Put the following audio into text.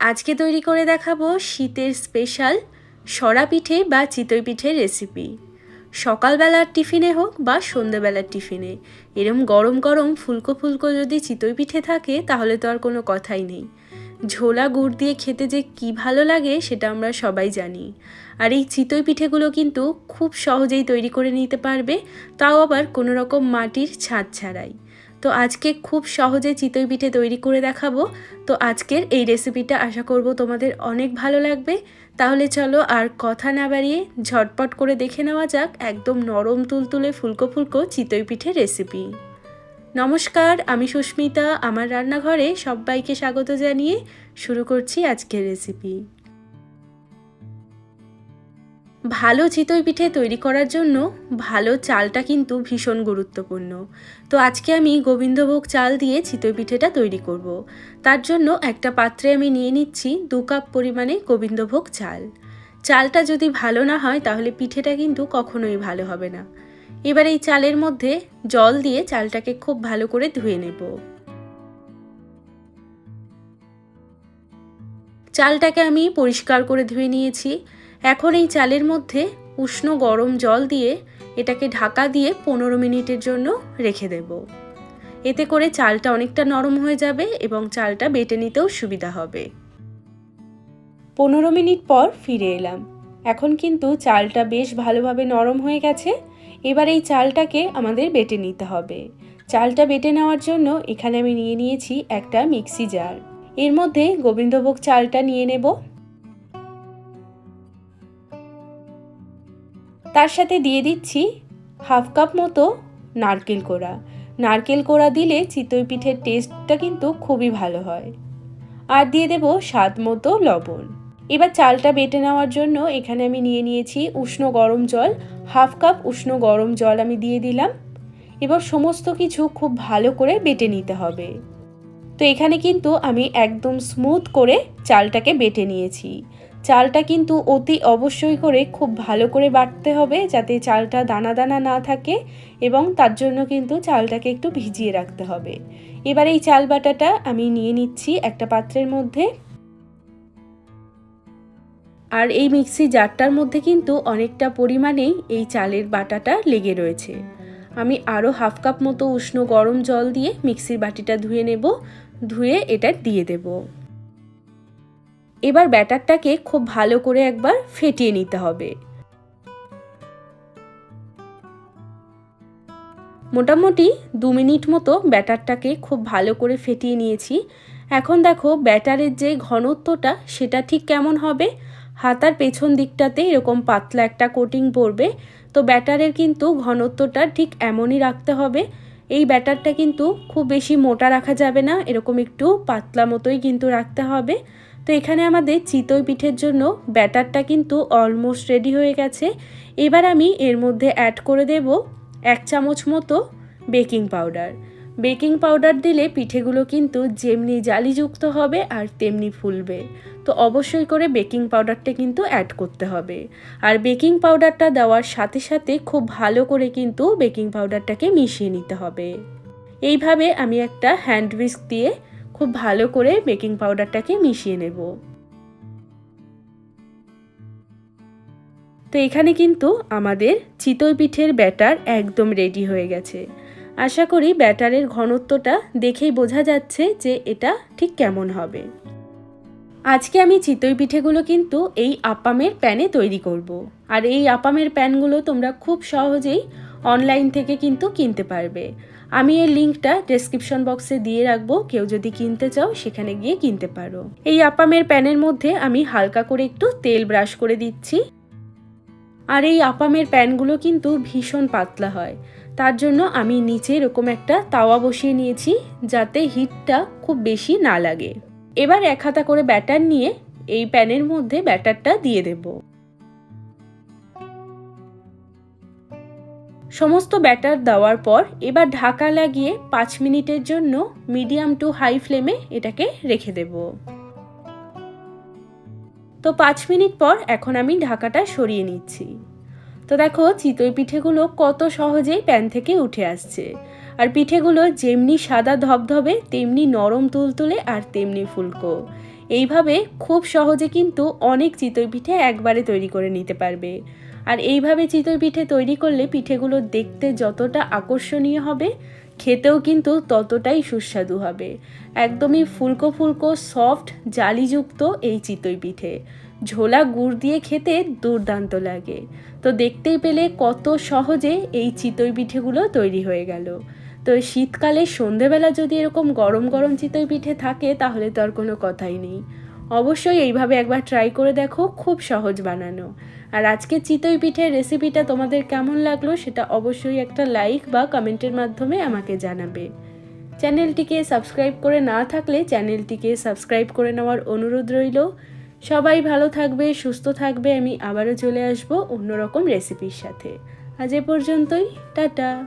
আজকে তৈরি করে দেখাবো শীতের স্পেশাল সরা পিঠে বা চিতই পিঠের রেসিপি। সকালবেলার টিফিনে হোক বা সন্ধেবেলার টিফিনে। এরম গরম গরম ফুলকো ফুলকো যদি চিতই পিঠে থাকে, তাহলে তো আর কোনো কথাই নেই। ঝোলা গুড় দিয়ে খেতে যে কি ভালো লাগে, সেটা আমরা সবাই জানি। আর এই চিতই পিঠেগুলো কিন্তু খুব সহজেই তৈরি করে নিতে পারবে, তাও আবার কোনো রকম মাটির ছাদ ছাড়াই। তো আজকে খুব সহজে চিতই পিঠে তৈরি করে দেখাবো। তো আজকের এই রেসিপিটা আশা করব তোমাদের অনেক ভালো লাগবে। তাহলে চলো আর কথা না বাড়িয়ে ঝটপট করে দেখে নেওয়া যাক একদম নরম তুলতুলে ফুলকো ফুলকো চিতই পিঠে রেসিপি। নমস্কার, আমি সুস্মিতা, আমার রান্নাঘরে সবাইকে স্বাগত জানিয়ে শুরু করছি আজকের রেসিপি। ভালো চিতই পিঠে তৈরি করার জন্য ভালো চালটা কিন্তু ভীষণ গুরুত্বপূর্ণ। তো আজকে আমি গোবিন্দভোগ চাল দিয়ে চিতই পিঠেটা তৈরি করব। তার জন্য একটা পাত্রে আমি নিয়ে নিচ্ছি দু কাপ পরিমাণে গোবিন্দভোগ চাল। চালটা যদি ভালো না হয় তাহলে পিঠেটা কিন্তু কখনোই ভালো হবে না। এবার এই চালের মধ্যে জল দিয়ে চালটাকে খুব ভালো করে ধুয়ে নেব। চালটাকে আমি পরিষ্কার করে ধুয়ে নিয়েছি। এখন এই চালের মধ্যে উষ্ণ গরম জল দিয়ে এটাকে ঢাকা দিয়ে পনেরো মিনিটের জন্য রেখে দেব। এতে করে চালটা অনেকটা নরম হয়ে যাবে এবং চালটা বেটে নিতেও সুবিধা হবে। পনেরো মিনিট পর ফিরে এলাম। এখন কিন্তু চালটা বেশ ভালোভাবে নরম হয়ে গেছে। এবার এই চালটাকে আমাদের বেটে নিতে হবে। চালটা বেটে নেওয়ার জন্য এখানে আমি নিয়ে নিয়েছি একটা মিক্সি জার। এর মধ্যে গোবিন্দভোগ চালটা নিয়ে নেব। তার সাথে দিয়ে দিচ্ছি হাফ কাপ মতো নারকেল কোড়া। নারকেল কোড়া দিলে চিতই পিঠের টেস্টটা কিন্তু খুবই ভালো হয়। আর দিয়ে দেব স্বাদ মতো লবণ। এবার চালটা বেটে নেওয়ার জন্য এখানে আমি নিয়ে নিয়েছি উষ্ণ গরম জল। হাফ কাপ উষ্ণ গরম জল আমি দিয়ে দিলাম। এবার সমস্ত কিছু খুব ভালো করে বেটে নিতে হবে। তো এখানে কিন্তু আমি একদম স্মুথ করে চালটাকে বেটে নিয়েছি। চালটা কিন্তু অতি অবশ্যই করে খুব ভালো করে বাটতে হবে যাতে চালটা দানা দানা না থাকে এবং তার জন্য কিন্তু চালটাকে একটু ভিজিয়ে রাখতে হবে। এবার এই চাল বাটাটা আমি নিয়ে নিচ্ছি একটা পাত্রের মধ্যে। আর এই মিক্সি জারটার মধ্যে কিন্তু অনেকটা পরিমাণেই এই চালের বাটাটা লেগে রয়েছে। আমি আরও হাফ কাপ মতো উষ্ণ গরম জল দিয়ে মিক্সির বাটিটা ধুয়ে নেব, ধুয়ে এটা দিয়ে দেব। এবার ব্যাটারটাকে খুব ভালো করে একবার ফেটিয়ে নিতে হবে। মোটামুটি দু মিনিট মতো ব্যাটারটাকে খুব ভালো করে ফেটিয়ে নিয়েছি। এখন দেখো ব্যাটারের যে ঘনত্বটা, সেটা ঠিক কেমন হবে? হাতার পেছন দিকটাতে এরকম পাতলা একটা কোটিং পড়বে। তো ব্যাটারের কিন্তু ঘনত্বটা ঠিক এমনই রাখতে হবে। এই ব্যাটারটা কিন্তু খুব বেশি মোটা রাখা যাবে না, এরকম একটু পাতলা মতোই কিন্তু রাখতে হবে। তো এখানে আমাদের চিতই পিঠের জন্য ব্যাটারটা কিন্তু অলমোস্ট রেডি হয়ে গেছে। এবার আমি এর মধ্যে অ্যাড করে দেব এক চামচ মতো বেকিং পাউডার বেকিং পাউডার দিলে পিঠেগুলো কিন্তু যেমনি জালিযুক্ত হবে আর তেমনি ফুলবে। তো অবশ্যই করে বেকিং পাউডারটা কিন্তু অ্যাড করতে হবে। আর বেকিং পাউডারটা দেওয়ার সাথে সাথে খুব ভালো করে কিন্তু বেকিং পাউডারটাকে মিশিয়ে নিতে হবে। এইভাবে আমি একটা হ্যান্ড উইস্ক দিয়ে খুব ভালো করে বেকিং পাউডারটাকে মিশিয়ে নেব। তো এখানে কিন্তু আমাদের চিতই পিঠের ব্যাটার একদম রেডি হয়ে গেছে। আশা করি ব্যাটারের ঘনত্বটা দেখেই বোঝা যাচ্ছে যে এটা ঠিক কেমন হবে। আজকে আমি চিতই পিঠেগুলো কিন্তু এই আপামের প্যানে তৈরি করব। আর এই আপামের প্যানগুলো তোমরা খুব সহজেই অনলাইন থেকে কিন্তু কিনতে পারবে। আমি এই লিঙ্কটা ডেসক্রিপশন বক্সে দিয়ে রাখব, কেউ যদি কিনতে চাও সেখানে গিয়ে কিনতে পারো। এই আপামের প্যানের মধ্যে আমি হালকা করে একটু তেল ব্রাশ করে দিচ্ছি। আর এই আপামের প্যানগুলো কিন্তু ভীষণ পাতলা হয়। তার জন্য আমি নিচে এরকম একটা তাওয়া বসিয়ে নিয়েছি, যাতে হিটটা খুব বেশি না লাগে। এবার এক হাতা করে ব্যাটার নিয়ে এই প্যানের মধ্যে ব্যাটারটা দিয়ে দেব। সমস্ত ব্যাটার দেওয়ার পর এবার ঢাকা লাগিয়ে পাঁচ মিনিটের জন্য মিডিয়াম টু হাই ফ্লেমে এটাকে রেখে দেব। তো পাঁচ মিনিট পর এখন আমি ঢাকাটা সরিয়ে নিচ্ছি। তো দেখো চিতই পিঠেগুলো কত সহজেই প্যান থেকে উঠে আসছে। আর পিঠেগুলো যেমনি সাদা ধবধবে, তেমনি নরম তুলতুলে আর তেমনি ফুলকো। এইভাবে খুব সহজে কিন্তু অনেক চিতই পিঠে একবারে তৈরি করে নিতে পারবে। আর এইভাবে চিতই পিঠে তৈরি করলে পিঠেগুলো দেখতে যতটা আকর্ষণীয় হবে, খেতেও কিন্তু ততটাই সুস্বাদু হবে। একদমই ফুলকো ফুলকো, সফট, জালিযুক্ত এই চিতই পিঠে। ঝোলা গুড় দিয়ে খেতে দুর্দান্ত লাগে। তো দেখতেই পেলে কত সহজে এই চিতই পিঠেগুলো তৈরি হয়ে গেল। তো শীতকালে সন্ধেবেলা যদি এরকম গরম গরম চিতই পিঠে থাকে, তাহলে তো আর কোনো কথাই নেই। অবশ্যই এইভাবে একবার ট্রাই করে দেখো, খুব সহজ বানানো। আর আজকে চিতই পিঠের রেসিপিটা তোমাদের কেমন লাগল সেটা অবশ্যই একটা লাইক বা কমেন্টের মাধ্যমে আমাকে জানাবে। চ্যানেলটিকে সাবস্ক্রাইব করে না থাকলে চ্যানেলটিকে সাবস্ক্রাইব করে নেওয়ার অনুরোধ রইল। সবাই ভালো থাকবে, সুস্থ থাকবে, আমি আবারও চলে আসব অন্যরকম রেসিপির সাথে। আজ এ পর্যন্তই, টাটা।